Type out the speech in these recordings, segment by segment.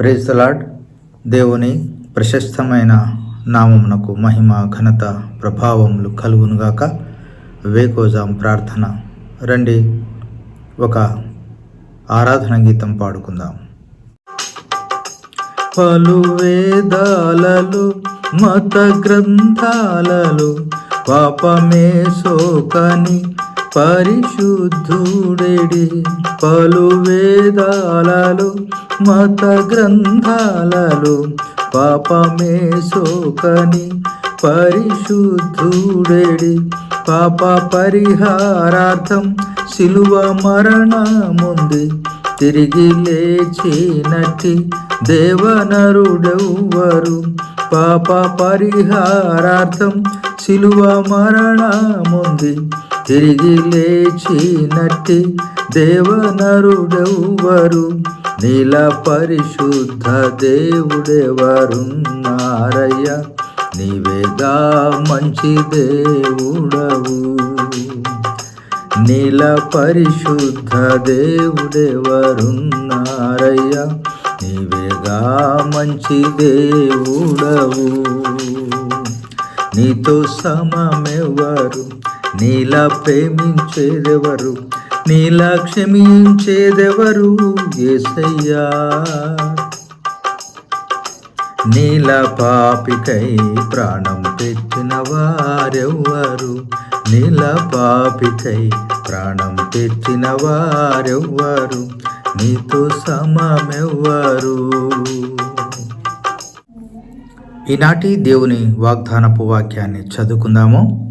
Praise the Lord దేవుని ప్రశస్తమైన నామమునకు మహిమ ఘనత ప్రభావములు కలుగునుగాక వేకోజాం ప్రార్థన. రండి ఒక ఆరాధన గీతం పాడుకుందాం. పలు వేదాలలో మత గ్రంథాలలో పాపమే సోకని పరిశుద్ధుడెడి పలు వేదాలలో మత గ్రంథాలలో పాపమే సోకని పరిశుద్ధుడెడి పాప పరిహారార్థం శిలువ మరణముంది. తిరిగి లేచినట్టి దేవనరుడెవ్వరు? పాప పరిహారార్థం శిలువ మరణముంది. తిరిగి లేచినట్టి దేవనరుడెవ్వరు? నీల పరిశుద్ధ దేవుడెవరున్నారయ్య? నీవేగా మంచి దేవుడవు. నీల పరిశుద్ధ దేవుడెవరున్నారయ్య? నీవేగా మంచి దేవుడవు. నీతో సమమెవరు నీలా ప్రేమించేదెవరు? నీలా క్షమించేదెవరు? ఏసయ్యా. నీల పాపికై ప్రాణం పెట్టిన వారెవ్వరు? నీల పాపికై ప్రాణం పెట్టిన వారెవ్వరు? నీతో సమమెవ్వరు? ఈనాటి దేవుని వాగ్దానపు వాక్యాన్ని చదువుకుందాము.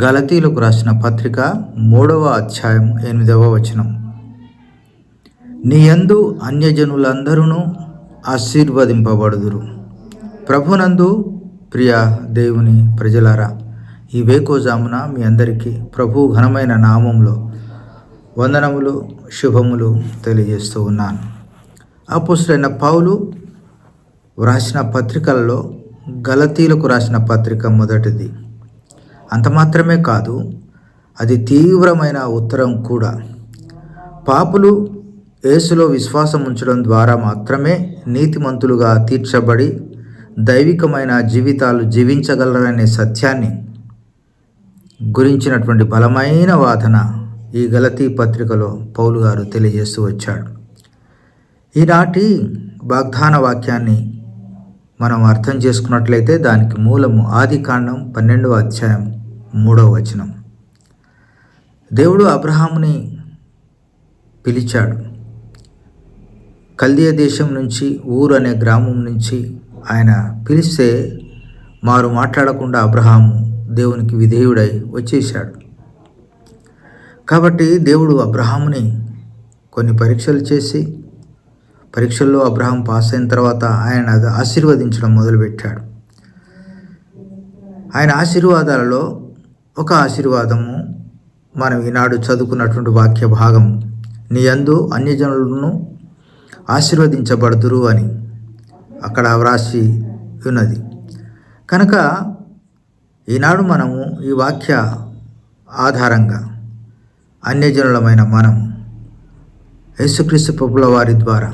గలతీలకు రాసిన పత్రిక మూడవ అధ్యాయం ఎనిమిదవ వచనం. నీ యందు అన్యజనులందరూ ఆశీర్వదింపబడుదురు. ప్రభునందు ప్రియ దేవుని ప్రజలారా ఈ వేకోజామున మీ అందరికీ ప్రభు ఘనమైన నామంలో వందనములు శుభములు తెలియజేస్తూ ఉన్నాను. అపుసులైన పౌలు వ్రాసిన పత్రికలలో గలతీలకు రాసిన పత్రిక మొదటిది. అంత మాత్రమే కాదు అది తీవ్రమైన ఉత్తరం కూడా. పాపులు యేసులో విశ్వాసం ఉంచడం ద్వారా మాత్రమే నీతిమంతులుగా తీర్చబడి దైవికమైన జీవితాలు జీవించగలరనే సత్యాన్ని గురించినటువంటి బలమైన వాదన ఈ గలతీ పత్రికలో పౌలు గారు తెలియజేస్తూ వచ్చాడు. ఈనాటి వాగ్దాన వాక్యాన్ని మనం అర్థం చేసుకున్నట్లయితే దానికి మూలము ఆది కాండం పన్నెండవ అధ్యాయం మూడవ వచనం. దేవుడు అబ్రహాముని పిలిచాడు. కల్దీయ దేశం నుంచి ఊరు అనే గ్రామం నుంచి ఆయన పిలిస్తే మారు మాట్లాడకుండా అబ్రహాము దేవునికి విధేయుడై వచ్చేశాడు. కాబట్టి దేవుడు అబ్రహాముని కొన్ని పరీక్షలు చేసి పరీక్షల్లో అబ్రహాం పాస్ అయిన తర్వాత ఆయన అది ఆశీర్వదించడం మొదలుపెట్టాడు. ఆయన ఆశీర్వాదాలలో ఒక ఆశీర్వాదము మనం ఈనాడు చదువుకున్నటువంటి వాక్య భాగం. నీ అందు అన్యజనులను ఆశీర్వదించబడుదురు అని అక్కడ వ్రాసి ఉన్నది. కనుక ఈనాడు మనము ఈ వాక్య ఆధారంగా అన్యజనులమైన మనం యేసుక్రీస్తు ప్రభుల వారి ద్వారా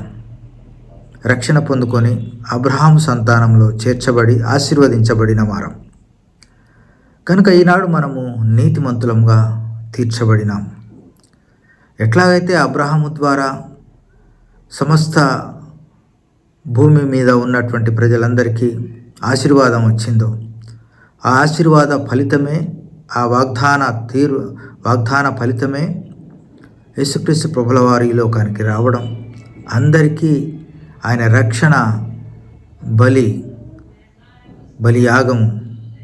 రక్షణ పొందుకొని అబ్రహాం సంతానంలో చేర్చబడి ఆశీర్వదించబడిన వారం. కనుక ఈనాడు మనము నీతిమంతులంగా తీర్చబడినాం. ఎట్లాగైతే అబ్రహాము ద్వారా సమస్త భూమి మీద ఉన్నటువంటి ప్రజలందరికీ ఆశీర్వాదం వచ్చిందో ఆ ఆశీర్వాద ఫలితమే ఆ వాగ్దాన తీరు వాగ్దాన ఫలితమే యేసుక్రీస్తు ప్రభుల వారి ఈ లోకానికి రావడం అందరికీ ఆయన రక్షణ బలి బలి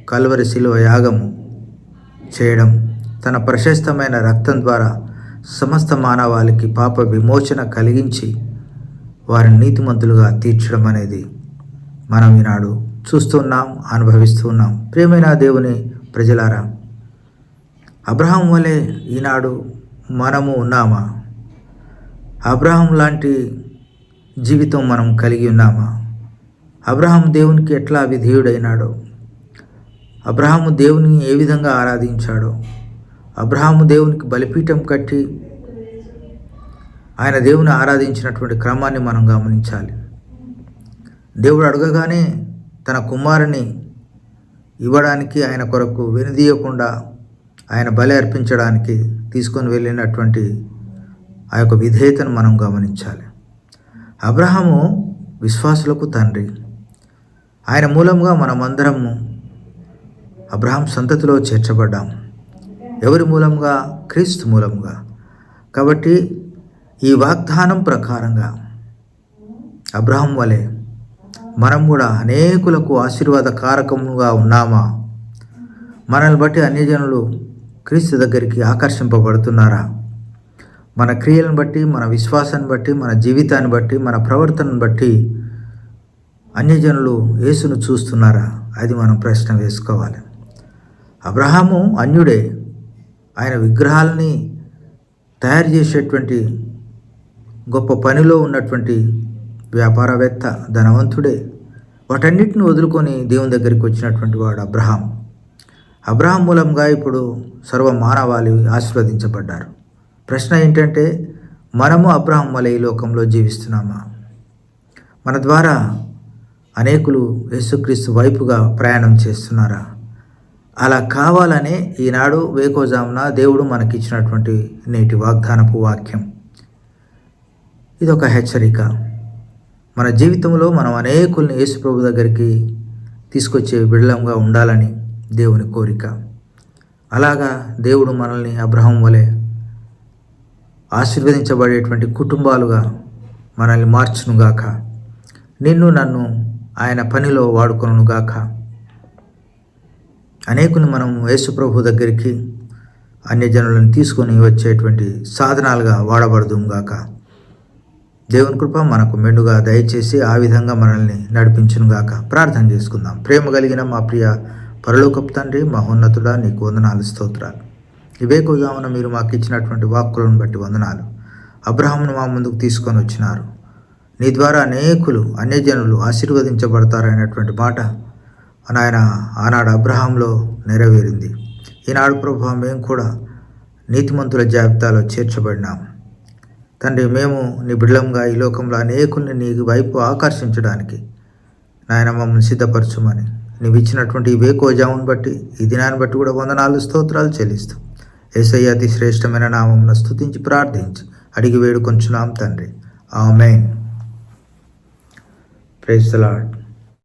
కల్వరి శిలువ యాగము చేయడం తన ప్రశస్తమైన రక్తం ద్వారా సమస్త మానవాళికి పాప విమోచన కలిగించి వారిని నీతిమంతులుగా తీర్చడం అనేది మనం ఈనాడు చూస్తున్నాం అనుభవిస్తున్నాం. ప్రియమైన దేవుని ప్రజలారా అబ్రహాం వలె ఈనాడు మనము ఉన్నామా? అబ్రహాం లాంటి జీవితం మనం కలిగి ఉన్నామా? అబ్రహాం దేవునికి ఎట్లా విధేయుడైనాడో అబ్రహాము దేవుని ఏ విధంగా ఆరాధించాడో? అబ్రహాము దేవునికి బలిపీఠం కట్టి ఆయన దేవుని ఆరాధించినటువంటి క్రమాన్ని మనం గమనించాలి. దేవుడు అడగగానే తన కుమారుని ఇవ్వడానికి ఆయన కొరకు వెనుదీయకుండా ఆయన బలి అర్పించడానికి తీసుకొని వెళ్ళినటువంటి ఆ యొక్క విధేయతను మనం గమనించాలి. అబ్రహాము విశ్వాసులకు తండ్రి. ఆయన మూలంగా మనమందరము అబ్రహాం సంతతిలో చేర్చబడ్డాం. ఎవరి మూలంగా? క్రీస్తు మూలంగా. కాబట్టి ఈ వాగ్దానం ప్రకారంగా అబ్రహం వలె మనం కూడా అనేకులకు ఆశీర్వాద కారకముగా ఉన్నామా? మనల్ని బట్టి అన్యజనులు క్రీస్తు దగ్గరికి ఆకర్షింపబడుతున్నారా? మన క్రియలను బట్టి మన విశ్వాసాన్ని బట్టి మన జీవితాన్ని బట్టి మన ప్రవర్తనను బట్టి అన్యజనులు యేసును చూస్తున్నారా? అది మనం ప్రశ్న వేసుకోవాలి. అబ్రహాము అన్యుడే. ఆయన విగ్రహాలని తయారు చేసేటువంటి గొప్ప పనిలో ఉన్నటువంటి వ్యాపారవేత్త ధనవంతుడే. వాటన్నిటిని వదులుకొని దేవుని దగ్గరికి వచ్చినటువంటి వాడు అబ్రహాం. అబ్రహాం మూలంగా ఇప్పుడు సర్వ మానవాళి ఆశీర్వదించబడ్డారు. ప్రశ్న ఏంటంటే మనము అబ్రహం వలె ఈ లోకంలో జీవిస్తున్నామా? మన ద్వారా అనేకులు యేసుక్రీస్తు వైపుగా ప్రయాణం చేస్తున్నారా? అలా కావాలనే ఈనాడు వేకోజామున దేవుడు మనకిచ్చినటువంటి నేటి వాగ్దానపు వాక్యం. ఇది ఒక హెచ్చరిక. మన జీవితంలో మనం అనేకుల్ని యేసుప్రభు దగ్గరికి తీసుకొచ్చే బిడలంగా ఉండాలని దేవుని కోరిక. అలాగా దేవుడు మనల్ని అబ్రహం వలె ఆశీర్వదించబడేటువంటి కుటుంబాలుగా మనల్ని మార్చునుగాక. నిన్ను నన్ను ఆయన పనిలో వాడుకొనుగాక అనేకుని మనం యేసుప్రభు దగ్గరికి అన్యజనులను తీసుకొని వచ్చేటువంటి సాధనాలుగా వాడబడదుంగాక దేవుని కృప మనకు మెండుగా దయచేసి ఆ విధంగా మనల్ని నడిపించునుగాక ప్రార్థన చేసుకుందాం. ప్రేమ కలిగిన మా ప్రియ పరలోకపు తండ్రి మహోన్నతుడా నీకు వందనాలు స్తోత్రాలు. ఇవే కుదామున మీరు మాకు ఇచ్చినటువంటి వాక్కులను బట్టి వందనాలు. అబ్రహాంను మా ముందుకు తీసుకొని వచ్చినారు. నీ ద్వారా అనేకులు అన్యజనులు ఆశీర్వదించబడతారనేటువంటి మాట నాయన ఆనాడు అబ్రహాంలో నెరవేరింది. ఈనాడు ప్రభు మేము కూడా నీతిమంతుల జాబితాలో చేర్చబడినాం. తండ్రి మేము నీ బిడ్డలంగా ఈ లోకంలో అనేకుల్ని నీ వైపు ఆకర్షించడానికి నాయన మమ్మల్ని సిద్ధపరచుమని నీవు ఇచ్చినటువంటి ఈ వేకోజామును బట్టి ఈ దినాన్ని బట్టి కూడా వందనాలు స్తోత్రాలు చెల్లిస్తూ ఏసయ్య అతి శ్రేష్టమైన నామమును స్తుతించి ప్రార్థించి అడిగి వేడుకొంచున్నాం తండ్రి. ఆమెన్. Praise the lord.